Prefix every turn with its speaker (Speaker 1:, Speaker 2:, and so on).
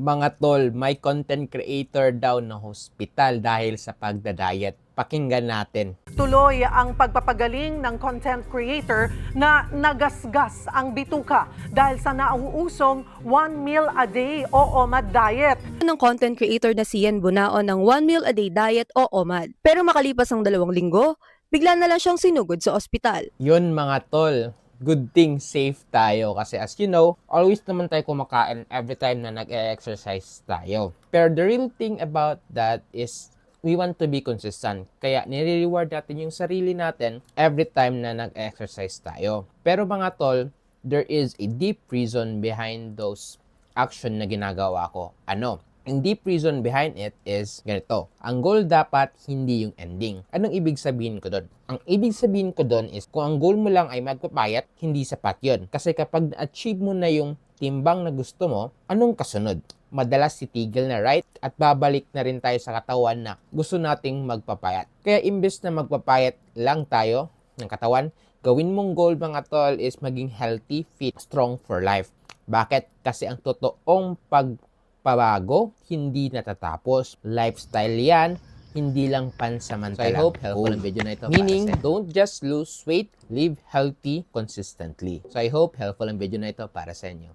Speaker 1: Mga tol, may content creator daw na hospital dahil sa pagdadayet. Pakinggan natin.
Speaker 2: Tuloy ang pagpapagaling ng content creator na nagasgas ang bituka dahil sa nauusong one meal a day o OMAD diet.
Speaker 3: ng content creator na si Ian Bunao ng one meal a day diet o OMAD. Pero makalipas ang dalawang linggo, bigla na lang siyang sinugod sa ospital.
Speaker 1: Yun mga tol, good thing safe tayo kasi as you know, always naman tayo kumakain every time na nag-exercise tayo. Pero the real thing about that is we want to be consistent. Kaya nire-reward natin yung sarili natin every time na nag-exercise tayo. Pero mga tol, there is a deep reason behind those action na ginagawa ko. Ano? Ang deep reason behind it is ganito. Ang goal dapat hindi yung ending. Anong ibig sabihin ko doon? Ang ibig sabihin ko doon is kung ang goal mo lang ay magpapayat, hindi sapat yon. Kasi kapag na-achieve mo na yung timbang na gusto mo, anong kasunod? Madalas titigil na right at babalik na rin tayo sa katawan na gusto nating magpapayat. Kaya imbes na magpapayat lang tayo ng katawan, gawin mong goal mga tol is maging healthy, fit, strong for life. Bakit? Kasi ang totoong pagpabago hindi natatapos. Lifestyle yan, hindi lang pansamantala.
Speaker 4: So I hope helpful ang video na ito para
Speaker 1: Meaning,
Speaker 4: sa inyo.
Speaker 1: don't just lose weight, live healthy consistently.
Speaker 4: So I hope helpful ang video na ito para sa inyo.